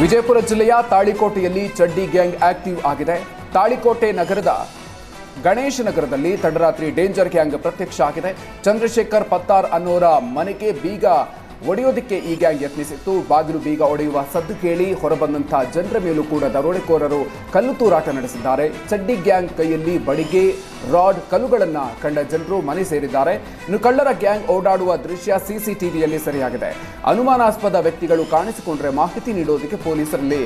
ವಿಜಯಪುರ ಜಿಲ್ಲೆಯ ತಾಳಿಕೋಟೆಯಲ್ಲಿ ಚಡ್ಡಿ gang active ಆಗಿದೆ. ತಾಳಿಕೋಟೆ ನಗರದ ಗಣೇಶ ನಗರದಲ್ಲಿ ತಡರಾತ್ರಿ ಡೇಂಜರ್ ಗ್ಯಾಂಗ್ ಪ್ರತ್ಯಕ್ಷ ಆಗಿದೆ. ಚಂದ್ರಶೇಖರ್ ಪತ್ತಾರ್ ಅನ್ನೋರ ಮನೆಗೆ ಬೀಗ ಒಡೆಯೋದಕ್ಕೆ ಈ ಗ್ಯಾಂಗ್ ಯತ್ನಿಸಿತ್ತು. ಬಾಗಿಲು ಬೀಗ ಒಡೆಯುವ ಸದ್ದು ಕೇಳಿ ಹೊರಬಂದಂತಹ ಜನರ ಮೇಲೂ ಕೂಡ ದರೋಡೆಕೋರರು ಕಲ್ಲು ತೂರಾಟ ನಡೆಸಿದ್ದಾರೆ. ಚಡ್ಡಿ ಗ್ಯಾಂಗ್ ಕೈಯಲ್ಲಿ ಬಡಿಗೆ, ರಾಡ್ ಕಲ್ಲುಗಳನ್ನ ಕಂಡ ಜನರು ಮನೆ ಸೇರಿದ್ದಾರೆ. ಇನ್ನು ಕಳ್ಳರ ಗ್ಯಾಂಗ್ ಓಡಾಡುವ ದೃಶ್ಯ ಸಿಸಿಟಿವಿಯಲ್ಲಿ ಸರಿಯಾಗಿದೆ. ಅನುಮಾನಾಸ್ಪದ ವ್ಯಕ್ತಿಗಳು ಕಾಣಿಸಿಕೊಂಡ್ರೆ ಮಾಹಿತಿ ನೀಡೋದಕ್ಕೆ ಪೊಲೀಸರಲ್ಲಿ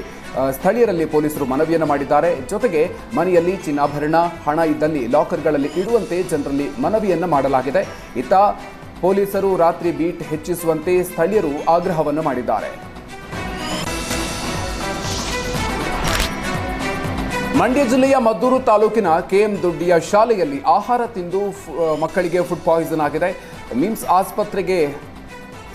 ಸ್ಥಳೀಯರಲ್ಲಿ ಪೊಲೀಸರು ಮನವಿಯನ್ನು ಮಾಡಿದ್ದಾರೆ. ಜೊತೆಗೆ ಮನೆಯಲ್ಲಿ ಚಿನ್ನಾಭರಣ, ಹಣ ಇದ್ದಲ್ಲಿ ಲಾಕರ್ಗಳಲ್ಲಿ ಇಡುವಂತೆ ಜನರಲ್ಲಿ ಮನವಿಯನ್ನು ಮಾಡಲಾಗಿದೆ. ಇತ್ತ ಪೊಲೀಸರು ರಾತ್ರಿ ಬೀಟ್ ಹೆಚ್ಚಿಸುವಂತೆ ಸ್ಥಳೀಯರು ಆಗ್ರಹವನ್ನು ಮಾಡಿದ್ದಾರೆ. ಮಂಡ್ಯ ಜಿಲ್ಲೆಯ ಮದ್ದೂರು ತಾಲೂಕಿನ ಕೆಎಂ ದೊಡ್ಡಿಯ ಶಾಲೆಯಲ್ಲಿ ಆಹಾರ ತಿಂದು ಮಕ್ಕಳಿಗೆ ಫುಡ್ ಪಾಯ್ಸನ್ ಆಗಿದೆ. ಮಿಮ್ಸ್ ಆಸ್ಪತ್ರೆಗೆ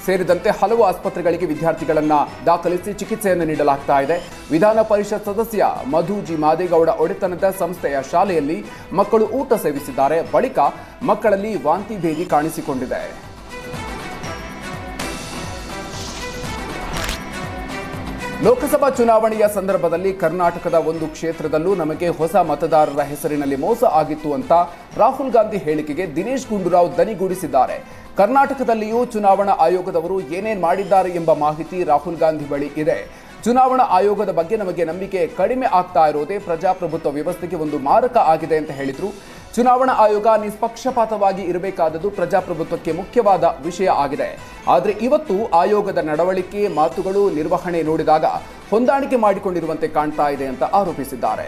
ಸೇರಿದಂತೆ ಹಲವು ಆಸ್ಪತ್ರೆಗಳಿಗೆ ವಿದ್ಯಾರ್ಥಿಗಳನ್ನ ದಾಖಲಿಸಿ ಚಿಕಿತ್ಸೆಯನ್ನು ನೀಡಲಾಗ್ತಾ ಇದೆ. ವಿಧಾನ ಪರಿಷತ್ ಸದಸ್ಯ ಮಧು ಜಿ. ಮಾದೇಗೌಡ ಒಡೆತನದ ಸಂಸ್ಥೆಯ ಶಾಲೆಯಲ್ಲಿ ಮಕ್ಕಳು ಊಟ ಸೇವಿಸಿದ್ದಾರೆ. ಬಳಿಕ ಮಕ್ಕಳಲ್ಲಿ ವಾಂತಿ ಭೇದಿ ಕಾಣಿಸಿಕೊಂಡಿದೆ. ಲೋಕಸಭಾ ಚುನಾವಣೆಯ ಸಂದರ್ಭದಲ್ಲಿ ಕರ್ನಾಟಕದ ಒಂದು ಕ್ಷೇತ್ರದಲ್ಲೂ ನಮಗೆ ಹೊಸ ಮತದಾರರ ಹೆಸರಿನಲ್ಲಿ ಮೋಸ ಆಗಿತ್ತು ಅಂತ ರಾಹುಲ್ ಗಾಂಧಿ ಹೇಳಿಕೆಗೆ ದಿನೇಶ್ ಗುಂಡೂರಾವ್ ದನಿಗೂಡಿಸಿದ್ದಾರೆ. ಕರ್ನಾಟಕದಲ್ಲಿಯೂ ಚುನಾವಣಾ ಆಯೋಗದವರು ಏನೇನ್ ಮಾಡಿದ್ದಾರೆ ಎಂಬ ಮಾಹಿತಿ ರಾಹುಲ್ ಗಾಂಧಿ ಬಳಿ ಇದೆ. ಚುನಾವಣಾ ಆಯೋಗದ ಬಗ್ಗೆ ನಮಗೆ ನಂಬಿಕೆ ಕಡಿಮೆ ಆಗ್ತಾ ಇರೋದೇ ಪ್ರಜಾಪ್ರಭುತ್ವ ವ್ಯವಸ್ಥೆಗೆ ಒಂದು ಮಾರಕ ಆಗಿದೆ ಅಂತ ಹೇಳಿದರು. ಚುನಾವಣಾ ಆಯೋಗ ನಿಷ್ಪಕ್ಷಪಾತವಾಗಿ ಇರಬೇಕಾದದ್ದು ಪ್ರಜಾಪ್ರಭುತ್ವಕ್ಕೆ ಮುಖ್ಯವಾದ ವಿಷಯ ಆಗಿದೆ. ಆದರೆ ಇವತ್ತು ಆಯೋಗದ ನಡವಳಿಕೆ, ಮಾತುಗಳು, ನಿರ್ವಹಣೆ ನೋಡಿದಾಗ ಹೊಂದಾಣಿಕೆ ಮಾಡಿಕೊಂಡಿರುವಂತೆ ಕಾಣ್ತಾ ಇದೆ ಅಂತ ಆರೋಪಿಸಿದ್ದಾರೆ.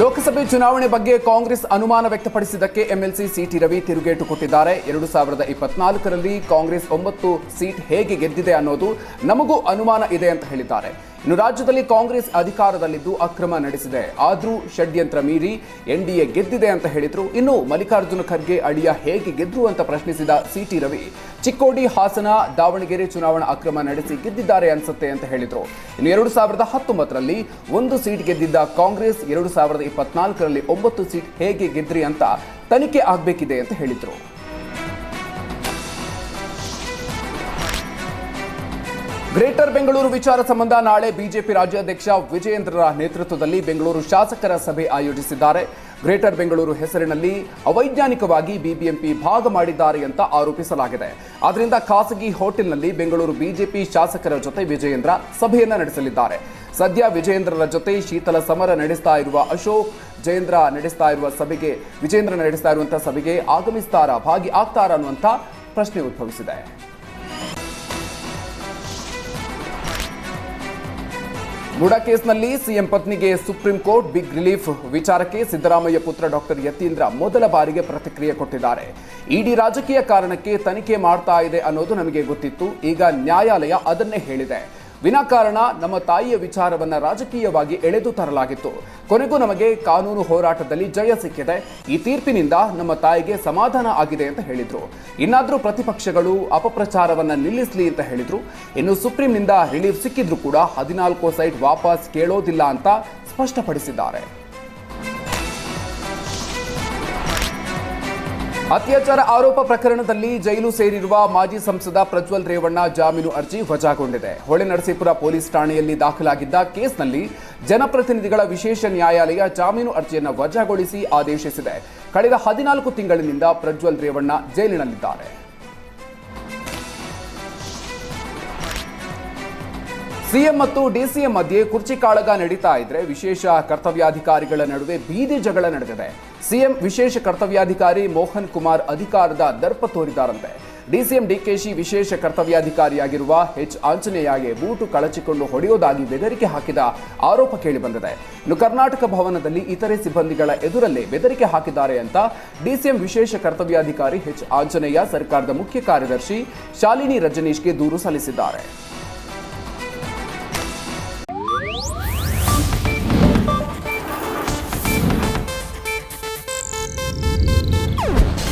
ಲೋಕಸಭೆ ಚುನಾವಣೆ ಬಗ್ಗೆ ಕಾಂಗ್ರೆಸ್ ಅನುಮಾನ ವ್ಯಕ್ತಪಡಿಸಿದ್ದಕ್ಕೆ ಎಂಎಲ್ಸಿ ಸಿಟಿ ರವಿ ತಿರುಗೇಟು ಕೊಟ್ಟಿದ್ದಾರೆ. ಎರಡು ಸಾವಿರದ ಇಪ್ಪತ್ನಾಲ್ಕರಲ್ಲಿ ಕಾಂಗ್ರೆಸ್ ಒಂಬತ್ತು ಸೀಟ್ ಹೇಗೆ ಗೆದ್ದಿದೆ ಅನ್ನೋದು ನಮಗೂ ಅನುಮಾನ ಇದೆ ಅಂತ ಹೇಳಿದ್ದಾರೆ. ಇನ್ನು ರಾಜ್ಯದಲ್ಲಿ ಕಾಂಗ್ರೆಸ್ ಅಧಿಕಾರದಲ್ಲಿದ್ದು ಅಕ್ರಮ ನಡೆಸಿದೆ. ಆದರೂ ಷಡ್ಯಂತ್ರ ಮೀರಿ ಎನ್ಡಿಎ ಗೆದ್ದಿದೆ ಅಂತ ಹೇಳಿದ್ರು. ಇನ್ನು ಮಲ್ಲಿಕಾರ್ಜುನ ಖರ್ಗೆ ಅಳಿಯ ಹೇಗೆ ಗೆದ್ರು ಅಂತ ಪ್ರಶ್ನಿಸಿದ ಸಿಟಿ ರವಿ, ಚಿಕ್ಕೋಡಿ ಹಾಸನ ದಾವಣಗೆರೆ ಚುನಾವಣಾ ಅಕ್ರಮ ನಡೆಸಿ ಗೆದ್ದಿದ್ದಾರೆ ಅನ್ಸುತ್ತೆ ಅಂತ ಹೇಳಿದ್ರು. ಇನ್ನು ಎರಡು ಸಾವಿರದ ಹತ್ತೊಂಬತ್ತರಲ್ಲಿ ಒಂದು ಸೀಟ್ ಗೆದ್ದಿದ್ದ ಕಾಂಗ್ರೆಸ್, ಎರಡು ಸಾವಿರದ ಇಪ್ಪತ್ನಾಲ್ಕರಲ್ಲಿ ಒಂಬತ್ತು ಸೀಟ್ ಹೇಗೆ ಗೆದ್ರಿ ಅಂತ ತನಿಖೆ ಆಗಬೇಕಿದೆ ಅಂತ ಹೇಳಿದ್ರು. ಗ್ರೇಟರ್ ಬೆಂಗಳೂರು ವಿಚಾರ ಸಂಬಂಧ ನಾಳೆ ಬಿಜೆಪಿ ರಾಜ್ಯಾಧ್ಯಕ್ಷ ವಿಜಯೇಂದ್ರರ ನೇತೃತ್ವದಲ್ಲಿ ಬೆಂಗಳೂರು ಶಾಸಕರ ಸಭೆ ಆಯೋಜಿಸಿದ್ದಾರೆ. ಗ್ರೇಟರ್ ಬೆಂಗಳೂರು ಹೆಸರಿನಲ್ಲಿ ಅವೈಜ್ಞಾನಿಕವಾಗಿ ಬಿಬಿಎಂಪಿ ಭಾಗ ಮಾಡಿದ್ದಾರೆ ಅಂತ ಆರೋಪಿಸಲಾಗಿದೆ. ಆದ್ದರಿಂದ ಖಾಸಗಿ ಹೋಟೆಲ್ನಲ್ಲಿ ಬೆಂಗಳೂರು ಬಿಜೆಪಿ ಶಾಸಕರ ಜೊತೆ ವಿಜಯೇಂದ್ರ ಸಭೆಯನ್ನ ನಡೆಸಲಿದ್ದಾರೆ. ಸದ್ಯ ವಿಜಯೇಂದ್ರರ ಜೊತೆ ಶೀತಲ ಸಮರ ನಡೆಸ್ತಾ ಇರುವ ಅಶೋಕ್, ಜಯೇಂದ್ರ ನಡೆಸ್ತಾ ಇರುವ ಸಭೆಗೆ ವಿಜೇಂದ್ರ ನಡೆಸ್ತಾ ಇರುವಂತಹ ಸಭೆಗೆ ಆಗಮಿಸ್ತಾರಾ, ಭಾಗಿ ಆಗ್ತಾರ ಅನ್ನುವಂಥ ಪ್ರಶ್ನೆ ಉದ್ಭವಿಸಿದೆ. ಮುಡಾ ಕೇಸ್ನಲ್ಲಿ ಸಿಎಂ ಪತ್ನಿಗೆ ಸುಪ್ರೀಂ ಕೋರ್ಟ್ ಬಿಗ್ ರಿಲೀಫ್. ವಿಚಾರಕ್ಕೆ ಸಿದ್ದರಾಮಯ್ಯ ಪುತ್ರ ಡಾಕ್ಟರ್ ಯತೀಂದ್ರ ಮೊದಲ ಬಾರಿಗೆ ಪ್ರತಿಕ್ರಿಯೆ ಕೊಟ್ಟಿದ್ದಾರೆ. ಇಡಿ ರಾಜಕೀಯ ಕಾರಣಕ್ಕೆ ತನಿಖೆ ಮಾಡ್ತಾ ಇದೆ ಅನ್ನೋದು ನಮಗೆ ಗೊತ್ತಿತ್ತು. ಈಗ ನ್ಯಾಯಾಲಯ ಅದನ್ನೇ ಹೇಳಿದೆ. ವಿನಾಕಾರಣ ನಮ್ಮ ತಾಯಿಯ ವಿಚಾರವನ್ನ ರಾಜಕೀಯವಾಗಿ ಎಳೆದು ತರಲಾಗಿತ್ತು. ಕೊನೆಗೂ ನಮಗೆ ಕಾನೂನು ಹೋರಾಟದಲ್ಲಿ ಜಯ ಸಿಕ್ಕಿದೆ. ಈ ತೀರ್ಪಿನಿಂದ ನಮ್ಮ ತಾಯಿಗೆ ಸಮಾಧಾನ ಆಗಿದೆ ಅಂತ ಹೇಳಿದ್ರು. ಇನ್ನಾದರೂ ಪ್ರತಿಪಕ್ಷಗಳು ಅಪಪ್ರಚಾರವನ್ನ ನಿಲ್ಲಿಸಲಿ ಅಂತ ಹೇಳಿದ್ರು. ಇನ್ನು ಸುಪ್ರೀಂನಿಂದ ರಿಲೀಫ್ ಸಿಕ್ಕಿದ್ರು ಕೂಡ ಹದಿನಾಲ್ಕು ಸೈಟ್ ವಾಪಸ್ ಕೇಳೋದಿಲ್ಲ ಅಂತ ಸ್ಪಷ್ಟಪಡಿಸಿದ್ದಾರೆ. ಅತ್ಯಾಚಾರ ಆರೋಪ ಪ್ರಕರಣದಲ್ಲಿ ಜೈಲು ಸೇರಿರುವ ಮಾಜಿ ಸಂಸದ ಪ್ರಜ್ವಲ್ ರೇವಣ್ಣ ಜಾಮೀನು ಅರ್ಜಿ ವಜಾಗೊಂಡಿದೆ. ಹೊಳೆನರಸೀಪುರ ಪೊಲೀಸ್ ಠಾಣೆಯಲ್ಲಿ ದಾಖಲಾಗಿದ್ದ ಕೇಸ್ನಲ್ಲಿ ಜನಪ್ರತಿನಿಧಿಗಳ ವಿಶೇಷ ನ್ಯಾಯಾಲಯ ಜಾಮೀನು ಅರ್ಜಿಯನ್ನು ವಜಾಗೊಳಿಸಿ ಆದೇಶಿಸಿದೆ. ಕಳೆದ ಹದಿನಾಲ್ಕು ತಿಂಗಳಿನಿಂದ ಪ್ರಜ್ವಲ್ ರೇವಣ್ಣ ಜೈಲಿನಲ್ಲಿದ್ದಾರೆ. ಸಿಎಂ ಮತ್ತು ಡಿಸಿಎಂ ಮಧ್ಯೆ ಕುರ್ಚಿ ಕಾಳಗ ನಡೀತಾ ಇದ್ರೆ ವಿಶೇಷ ಕರ್ತವ್ಯಾಧಿಕಾರಿಗಳ ನಡುವೆ ಬೀದಿ ಜಗಳ ನಡೆದಿದೆ. ಸಿಎಂ ವಿಶೇಷ ಕರ್ತವ್ಯಾಧಿಕಾರಿ ಮೋಹನ್ ಕುಮಾರ್ ಅಧಿಕಾರದ ದರ್ಪ ತೋರಿದಾರಂತೆ ಡಿಸಿಎಂ ಡಿಕೆಶಿ ವಿಶೇಷ ಕರ್ತವ್ಯಾಧಿಕಾರಿಯಾಗಿರುವ ಎಚ್ ಆಂಜನೇಯಗೆ ಬೂಟು ಕಳಚಿಕೊಂಡು ಹೊಡೆಯೋದಾಗಿ ಬೆದರಿಕೆ ಹಾಕಿದ ಆರೋಪ ಕೇಳಿಬಂದಿದೆ. ಇನ್ನು ಕರ್ನಾಟಕ ಭವನದಲ್ಲಿ ಇತರೆ ಸಿಬ್ಬಂದಿಗಳ ಎದುರಲ್ಲೇ ಬೆದರಿಕೆ ಹಾಕಿದ್ದಾರೆ ಅಂತ ಡಿಸಿಎಂ ವಿಶೇಷ ಕರ್ತವ್ಯಾಧಿಕಾರಿ ಎಚ್ ಆಂಜನೇಯ ಸರ್ಕಾರದ ಮುಖ್ಯ ಕಾರ್ಯದರ್ಶಿ ಶಾಲಿನಿ ರಜನೀಶ್ಗೆ ದೂರು ಸಲ್ಲಿಸಿದ್ದಾರೆ.